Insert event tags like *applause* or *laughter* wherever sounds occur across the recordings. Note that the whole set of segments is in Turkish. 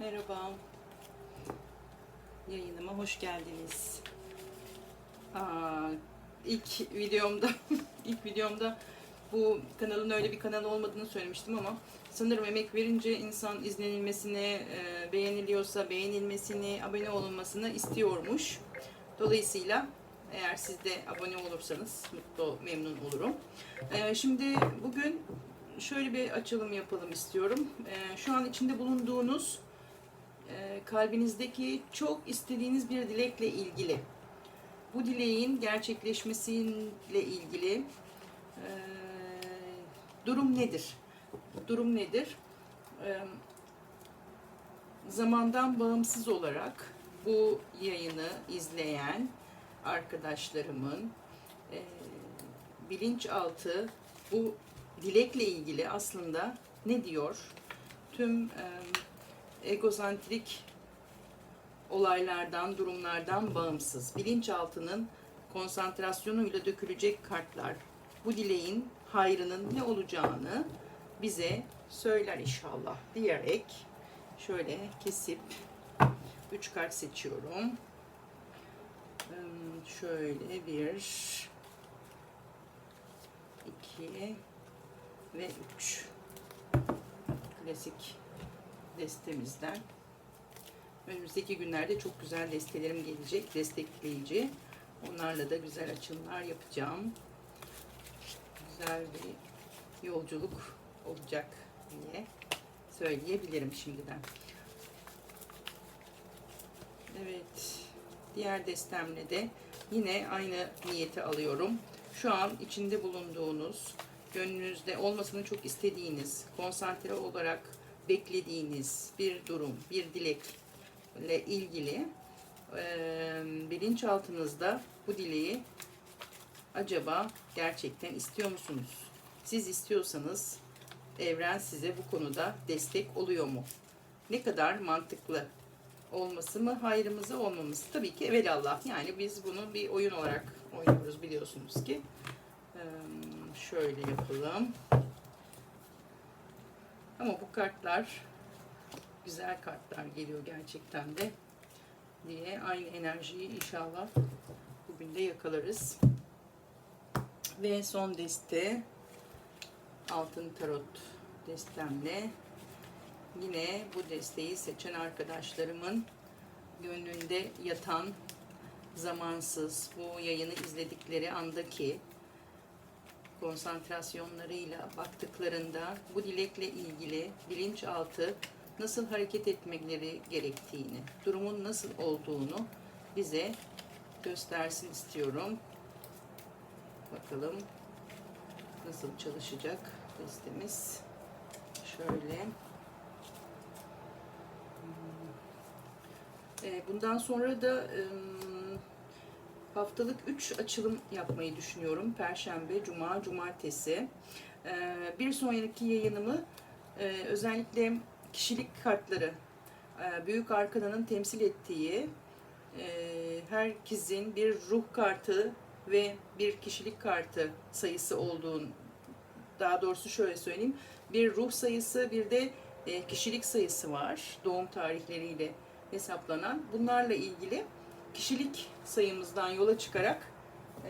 Merhaba. Yayınıma hoş geldiniz. Aa, ilk videomda *laughs* ilk videomda bu kanalın öyle bir kanal olmadığını söylemiştim ama sanırım emek verince insan izlenilmesini, e, beğeniliyorsa beğenilmesini, abone olunmasını istiyormuş. Dolayısıyla eğer siz de abone olursanız mutlu, memnun olurum. E, şimdi bugün şöyle bir açılım yapalım istiyorum. E, şu an içinde bulunduğunuz kalbinizdeki çok istediğiniz bir dilekle ilgili, bu dileğin gerçekleşmesiyle ilgili e, durum nedir? Durum nedir? E, zamandan bağımsız olarak bu yayını izleyen arkadaşlarımın bilinçaltı bu dilekle ilgili aslında ne diyor? Tüm e, egosantrik olaylardan, durumlardan bağımsız, bilinçaltının konsantrasyonuyla dökülecek kartlar bu dileğin hayrının ne olacağını bize söyler inşallah diyerek şöyle kesip 3 kart seçiyorum. Şöyle bir, iki ve üç. Klasik destemizden. Önümüzdeki günlerde çok güzel destelerim gelecek, destekleyici. Onlarla da güzel açılımlar yapacağım. Güzel bir yolculuk olacak diye söyleyebilirim şimdiden. Evet, diğer destemle de yine aynı niyeti alıyorum. Şu an içinde bulunduğunuz, gönlünüzde olmasını çok istediğiniz, konsantre olarak beklediğiniz bir durum, bir dilekle ilgili e, bilinçaltınızda bu dileği acaba gerçekten istiyor musunuz? Siz istiyorsanız evren size bu konuda destek oluyor mu? Ne kadar mantıklı olması mı, hayrımıza olmaması? Tabii ki evelallah. Yani biz bunu bir oyun olarak oynuyoruz biliyorsunuz ki. Ee, şöyle yapalım. Ama bu kartlar güzel kartlar geliyor gerçekten de diye aynı enerjiyi inşallah bugün de yakalarız. Ve son deste altın tarot destemle yine bu desteği seçen arkadaşlarımın gönlünde yatan zamansız bu yayını izledikleri andaki konsantrasyonlarıyla baktıklarında bu dilekle ilgili bilinçaltı nasıl hareket etmeleri gerektiğini, durumun nasıl olduğunu bize göstersin istiyorum. Bakalım nasıl çalışacak testimiz. Şöyle. Ee, Bundan sonra da haftalık 3 açılım yapmayı düşünüyorum. Perşembe, Cuma, Cumartesi. Ee, Bir sonraki yayınımı e, özellikle kişilik kartları, e, büyük arkananın temsil ettiği e, herkesin bir ruh kartı ve bir kişilik kartı sayısı olduğunu, daha doğrusu şöyle söyleyeyim, bir ruh sayısı bir de kişilik sayısı var doğum tarihleriyle hesaplanan. Bunlarla ilgili kişilik sayımızdan yola çıkarak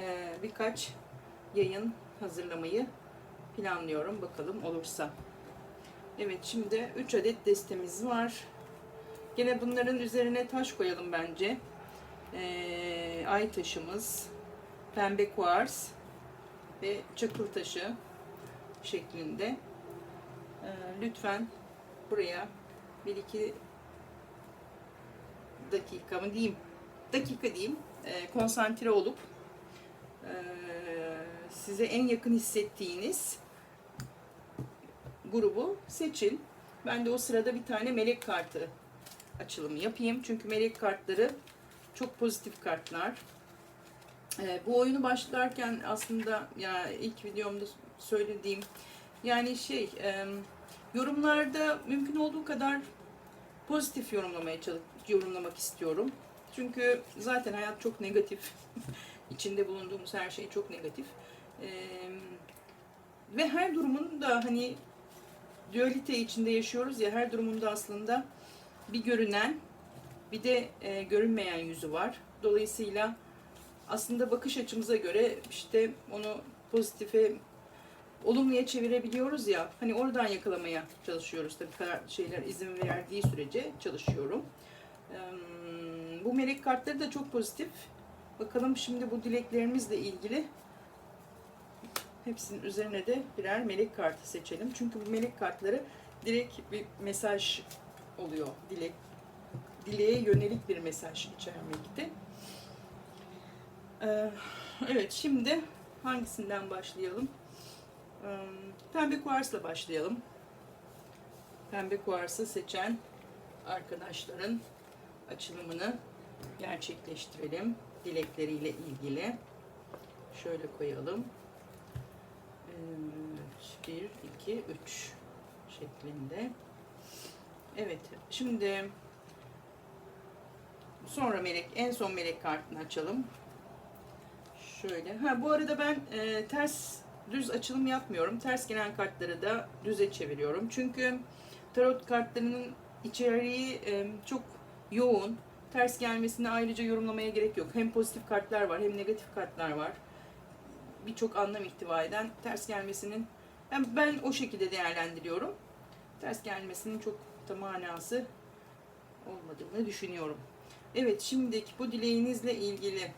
e, birkaç yayın hazırlamayı planlıyorum. Bakalım olursa. Evet şimdi 3 adet destemiz var. Gene bunların üzerine taş koyalım bence. Ee, ay taşımız, pembe kuars ve çakıl taşı şeklinde. Ee, lütfen buraya bir iki dakika mı diyeyim, dakika diyeyim, e, konsantre olup e, size en yakın hissettiğiniz grubu seçin. Ben de o sırada bir tane melek kartı açılımı yapayım. Çünkü melek kartları çok pozitif kartlar. Ee, bu oyunu başlarken aslında ya ilk videomda söylediğim yani şey e, yorumlarda mümkün olduğu kadar pozitif yorumlamaya çalış yorumlamak istiyorum. Çünkü zaten hayat çok negatif. *laughs* İçinde bulunduğumuz her şey çok negatif. Ee, ve her durumun da hani dualite içinde yaşıyoruz ya her durumunda aslında bir görünen bir de e, görünmeyen yüzü var. Dolayısıyla aslında bakış açımıza göre işte onu pozitife olumluya çevirebiliyoruz ya. Hani oradan yakalamaya çalışıyoruz tabii şeyler izin verdiği sürece çalışıyorum. Eee, Bu melek kartları da çok pozitif. Bakalım şimdi bu dileklerimizle ilgili hepsinin üzerine de birer melek kartı seçelim. Çünkü bu melek kartları direkt bir mesaj oluyor. Dilek dileğe yönelik bir mesaj içermekte. Ee, evet şimdi hangisinden başlayalım? Ee, Pembe kuarsla başlayalım. Pembe kuarsı seçen arkadaşların açılımını gerçekleştirelim. Dilekleriyle ilgili. Şöyle koyalım. 1, 2, 3 şeklinde. Evet, şimdi sonra melek, en son melek kartını açalım. Şöyle. Ha bu arada ben e, ters düz açılım yapmıyorum. Ters gelen kartları da düze çeviriyorum. Çünkü tarot kartlarının içeriği e, çok yoğun. Ters gelmesini ayrıca yorumlamaya gerek yok. Hem pozitif kartlar var hem negatif kartlar var. Birçok anlam ihtiva eden ters gelmesinin yani ben o şekilde değerlendiriyorum. Ters gelmesinin çok da manası olmadığını düşünüyorum. Evet şimdiki bu dileğinizle ilgili.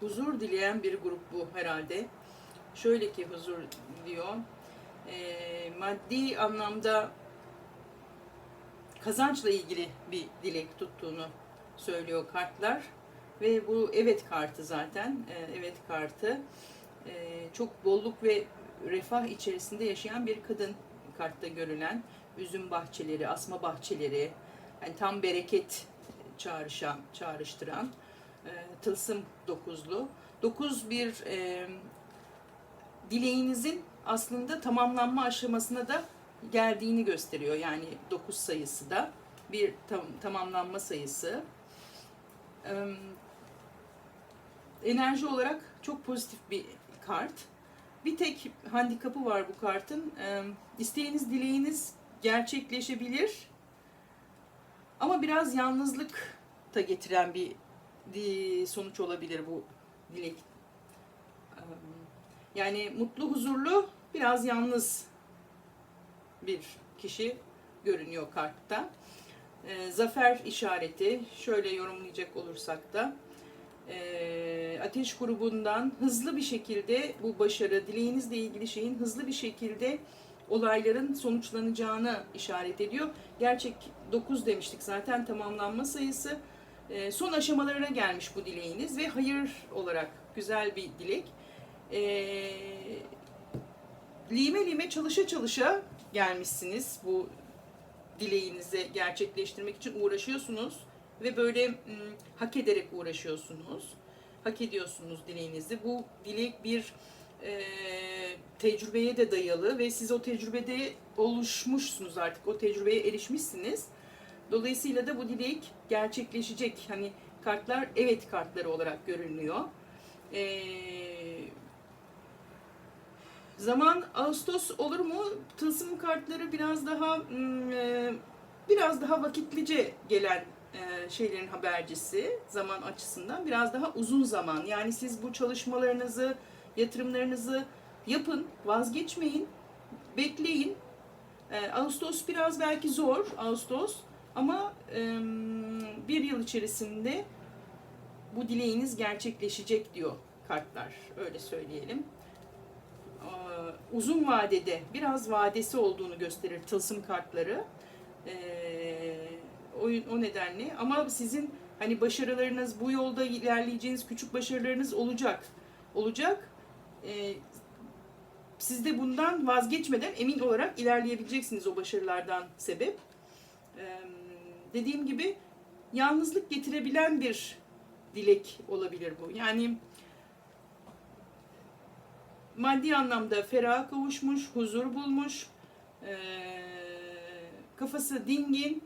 Huzur dileyen bir grup bu herhalde. Şöyle ki huzur diyor. Ee, maddi anlamda kazançla ilgili bir dilek tuttuğunu söylüyor kartlar. Ve bu evet kartı zaten. Ee, evet kartı. Ee, çok bolluk ve refah içerisinde yaşayan bir kadın kartta görülen. Üzüm bahçeleri, asma bahçeleri, yani tam bereket çağrışan, çağrıştıran e, tılsım dokuzlu. Dokuz bir e, dileğinizin aslında tamamlanma aşamasına da geldiğini gösteriyor. Yani dokuz sayısı da bir tam, tamamlanma sayısı. Enerji olarak çok pozitif bir kart. Bir tek handikapı var bu kartın. E, isteğiniz, dileğiniz gerçekleşebilir. Ama biraz yalnızlık da getiren bir sonuç olabilir bu dilek. Yani mutlu, huzurlu, biraz yalnız bir kişi görünüyor kartta. Eee, Zafer işareti, şöyle yorumlayacak olursak da eee, ateş grubundan hızlı bir şekilde bu başarı, dileğinizle ilgili şeyin hızlı bir şekilde olayların sonuçlanacağını işaret ediyor. Gerçek 9 demiştik zaten tamamlanma sayısı. Ee, son aşamalarına gelmiş bu dileğiniz ve hayır olarak güzel bir dilek. Ee, lime lime çalışa çalışa gelmişsiniz bu dileğinizi gerçekleştirmek için uğraşıyorsunuz ve böyle hak ederek uğraşıyorsunuz. Hak ediyorsunuz dileğinizi. Bu dilek bir e, tecrübeye de dayalı ve siz o tecrübede oluşmuşsunuz artık. O tecrübeye erişmişsiniz. Dolayısıyla da bu dilek gerçekleşecek. Hani kartlar evet kartları olarak görünüyor. Ee, zaman Ağustos olur mu? Tılsım kartları biraz daha mm, e, biraz daha vakitlice gelen e, şeylerin habercisi zaman açısından biraz daha uzun zaman. Yani siz bu çalışmalarınızı, yatırımlarınızı yapın, vazgeçmeyin, bekleyin. Ee, Ağustos biraz belki zor, Ağustos ama e, bir yıl içerisinde bu dileğiniz gerçekleşecek diyor kartlar, öyle söyleyelim. Uzun vadede, biraz vadesi olduğunu gösterir tılsım kartları. Ee, o, o nedenle ama sizin hani başarılarınız, bu yolda ilerleyeceğiniz küçük başarılarınız olacak. Olacak. Ee, siz de bundan vazgeçmeden emin olarak ilerleyebileceksiniz o başarılardan sebep. Ee, dediğim gibi yalnızlık getirebilen bir dilek olabilir bu. Yani maddi anlamda ferah kavuşmuş, huzur bulmuş, ee, kafası dingin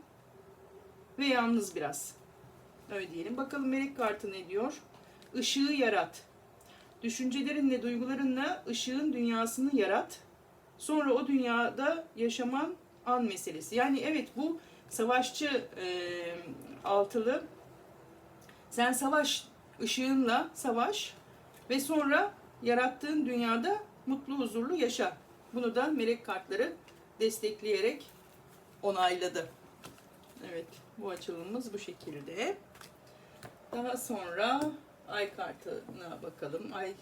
ve yalnız biraz. Öyle diyelim. Bakalım melek kartı ne diyor? Işığı yarat. Düşüncelerinle, duygularınla ışığın dünyasını yarat. Sonra o dünyada yaşaman an meselesi. Yani evet bu savaşçı e, altılı. Sen savaş ışığınla savaş ve sonra yarattığın dünyada mutlu huzurlu yaşa. Bunu da melek kartları destekleyerek onayladı. Evet, bu açılımımız bu şekilde. Daha sonra ay kartına bakalım. Ay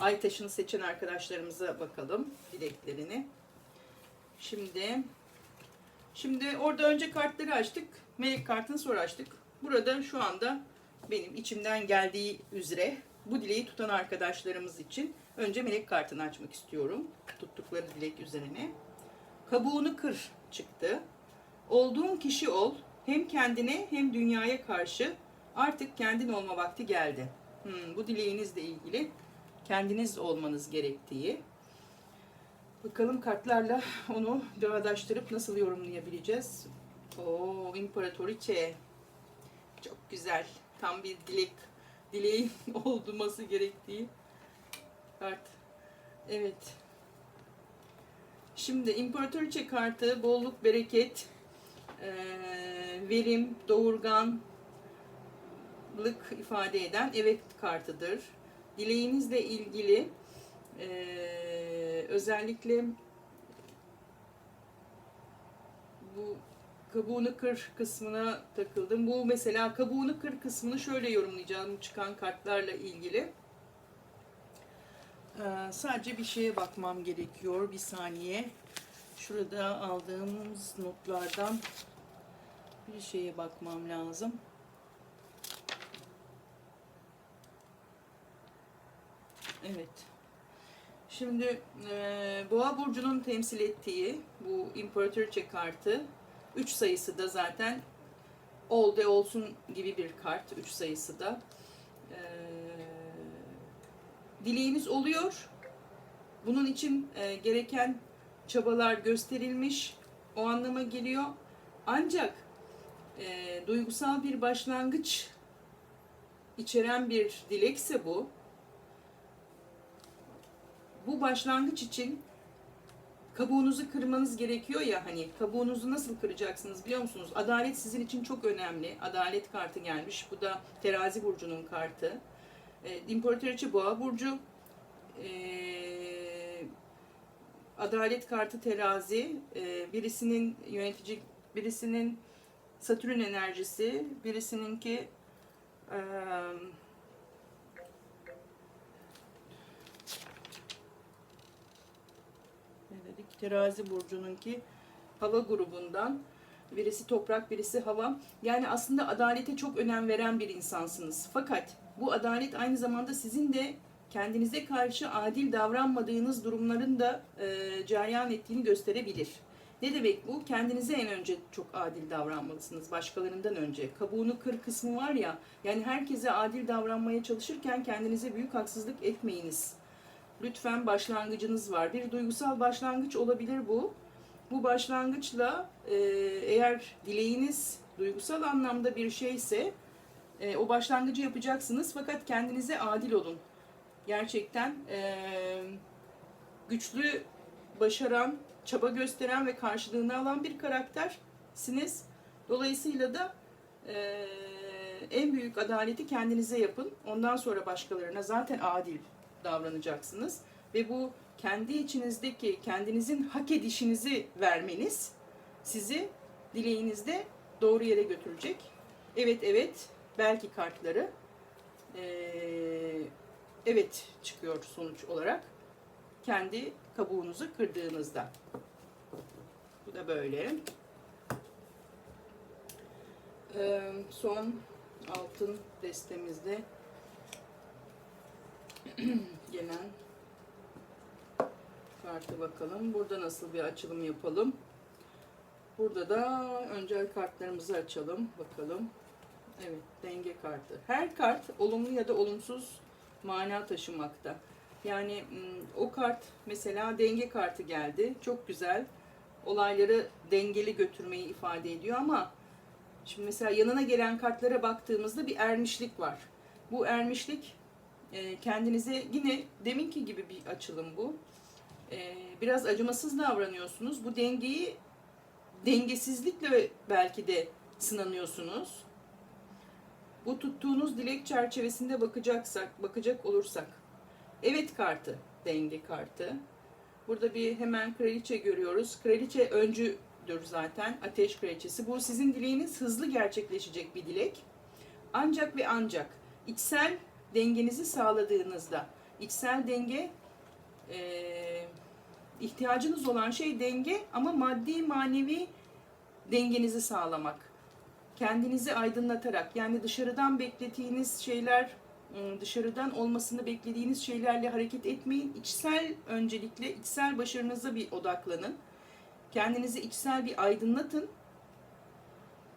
ay taşını seçen arkadaşlarımıza bakalım dileklerini. Şimdi şimdi orada önce kartları açtık. Melek kartını sonra açtık. Burada şu anda benim içimden geldiği üzere bu dileği tutan arkadaşlarımız için önce melek kartını açmak istiyorum. Tuttukları dilek üzerine. Kabuğunu kır çıktı. Olduğun kişi ol. Hem kendine hem dünyaya karşı artık kendin olma vakti geldi. Hmm, bu dileğinizle ilgili kendiniz olmanız gerektiği. Bakalım kartlarla *laughs* onu bağdaştırıp nasıl yorumlayabileceğiz. Oo, İmparatoriçe. Çok güzel. Tam bir dilek, dileğin *laughs* olması gerektiği kart. Evet. Şimdi İmparatoriçe kartı bolluk, bereket, verim, doğurganlık ifade eden evet kartıdır. Dileğinizle ilgili özellikle bu kabuğunu kır kısmına takıldım. Bu mesela kabuğunu kır kısmını şöyle yorumlayacağım çıkan kartlarla ilgili. Ee, sadece bir şeye bakmam gerekiyor. Bir saniye. Şurada aldığımız notlardan bir şeye bakmam lazım. Evet. Şimdi e, Boğa burcunun temsil ettiği bu İmparatoriçe kartı 3 sayısı da zaten ol de olsun gibi bir kart 3 sayısı da. E, dileğiniz oluyor. Bunun için e, gereken çabalar gösterilmiş. O anlama geliyor. Ancak e, duygusal bir başlangıç içeren bir dilekse bu. Bu başlangıç için kabuğunuzu kırmanız gerekiyor ya hani kabuğunuzu nasıl kıracaksınız biliyor musunuz? Adalet sizin için çok önemli. Adalet kartı gelmiş. Bu da terazi burcunun kartı. E, İmparatoriçe Boğa burcu e, adalet kartı terazi e, birisinin yönetici birisinin Satürn enerjisi birisininki e, ne dedik terazi burcununki hava grubundan birisi toprak birisi hava yani aslında adalete çok önem veren bir insansınız fakat bu adalet aynı zamanda sizin de kendinize karşı adil davranmadığınız durumların da e, cereyan ettiğini gösterebilir. Ne demek bu? Kendinize en önce çok adil davranmalısınız başkalarından önce. Kabuğunu kır kısmı var ya, yani herkese adil davranmaya çalışırken kendinize büyük haksızlık etmeyiniz. Lütfen başlangıcınız var. Bir duygusal başlangıç olabilir bu. Bu başlangıçla e, eğer dileğiniz duygusal anlamda bir şeyse e, o başlangıcı yapacaksınız fakat kendinize adil olun gerçekten eee, güçlü, başaran, çaba gösteren ve karşılığını alan bir karaktersiniz. Dolayısıyla da eee, en büyük adaleti kendinize yapın. Ondan sonra başkalarına zaten adil davranacaksınız. Ve bu kendi içinizdeki kendinizin hak edişinizi vermeniz sizi dileğinizde doğru yere götürecek. Evet evet belki kartları eee evet çıkıyor sonuç olarak. Kendi kabuğunuzu kırdığınızda. Bu da böyle. Ee, son altın destemizde *clears throat* gelen kartı bakalım. Burada nasıl bir açılım yapalım. Burada da öncel kartlarımızı açalım. Bakalım. Evet, denge kartı. Her kart olumlu ya da olumsuz mana taşımakta. Yani o kart mesela denge kartı geldi. Çok güzel. Olayları dengeli götürmeyi ifade ediyor ama şimdi mesela yanına gelen kartlara baktığımızda bir ermişlik var. Bu ermişlik kendinize yine deminki gibi bir açılım bu. e, biraz acımasız davranıyorsunuz. Bu dengeyi dengesizlikle belki de sınanıyorsunuz. Bu tuttuğunuz dilek çerçevesinde bakacaksak, bakacak olursak. Evet kartı, denge kartı. Burada bir hemen kraliçe görüyoruz. Kraliçe öncüdür zaten. Ateş kraliçesi. Bu sizin dileğiniz hızlı gerçekleşecek bir dilek. Ancak ve ancak içsel dengenizi sağladığınızda, içsel denge eee, ihtiyacınız olan şey denge ama maddi manevi dengenizi sağlamak. Kendinizi aydınlatarak yani dışarıdan beklediğiniz şeyler ıı, dışarıdan olmasını beklediğiniz şeylerle hareket etmeyin. İçsel öncelikle içsel başarınıza bir odaklanın. Kendinizi içsel bir aydınlatın.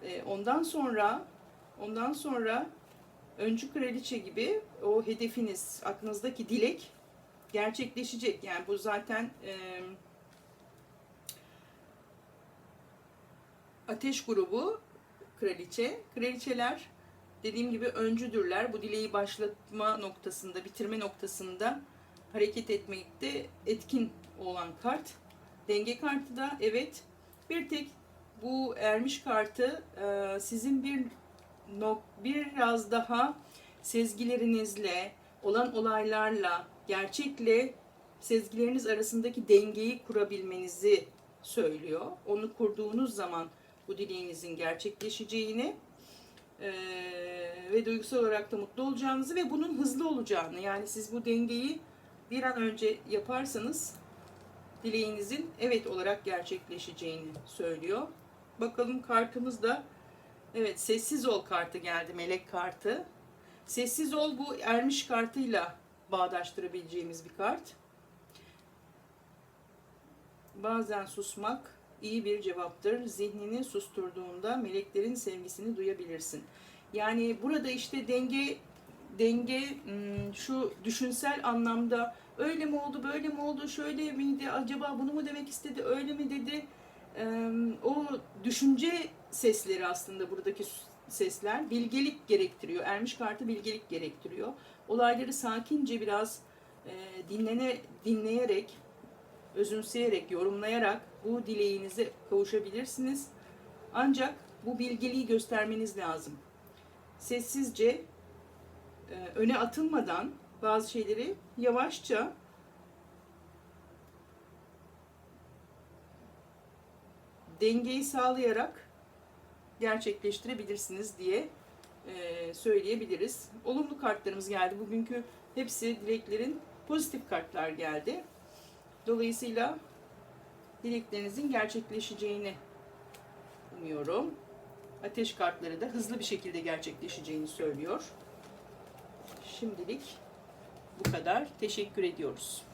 Ee, Ondan sonra ondan sonra öncü kraliçe gibi o hedefiniz, aklınızdaki dilek gerçekleşecek. Yani bu zaten e, ateş grubu kraliçe. Kraliçeler dediğim gibi öncüdürler. Bu dileği başlatma noktasında, bitirme noktasında hareket etmekte etkin olan kart. Denge kartı da evet bir tek bu ermiş kartı sizin bir biraz daha sezgilerinizle, olan olaylarla, gerçekle sezgileriniz arasındaki dengeyi kurabilmenizi söylüyor. Onu kurduğunuz zaman bu dileğinizin gerçekleşeceğini eee, ve duygusal olarak da mutlu olacağınızı ve bunun hızlı olacağını yani siz bu dengeyi bir an önce yaparsanız dileğinizin evet olarak gerçekleşeceğini söylüyor. Bakalım kartımız da evet sessiz ol kartı geldi melek kartı. Sessiz ol bu ermiş kartıyla bağdaştırabileceğimiz bir kart. Bazen susmak iyi bir cevaptır. Zihnini susturduğunda meleklerin sevgisini duyabilirsin. Yani burada işte denge denge hmm, şu düşünsel anlamda öyle mi oldu böyle mi oldu şöyle miydi acaba bunu mu demek istedi öyle mi dedi Eee, o düşünce sesleri aslında buradaki sesler bilgelik gerektiriyor. Ermiş kartı bilgelik gerektiriyor. Olayları sakince biraz e, dinlene dinleyerek, özümseyerek, yorumlayarak bu dileğinize kavuşabilirsiniz. Ancak bu bilgeliği göstermeniz lazım. Sessizce e, öne atılmadan bazı şeyleri yavaşça dengeyi sağlayarak gerçekleştirebilirsiniz diye e, söyleyebiliriz. Olumlu kartlarımız geldi. Bugünkü hepsi dileklerin pozitif kartlar geldi. Dolayısıyla dileklerinizin gerçekleşeceğini umuyorum. Ateş kartları da hızlı bir şekilde gerçekleşeceğini söylüyor. Şimdilik bu kadar. Teşekkür ediyoruz.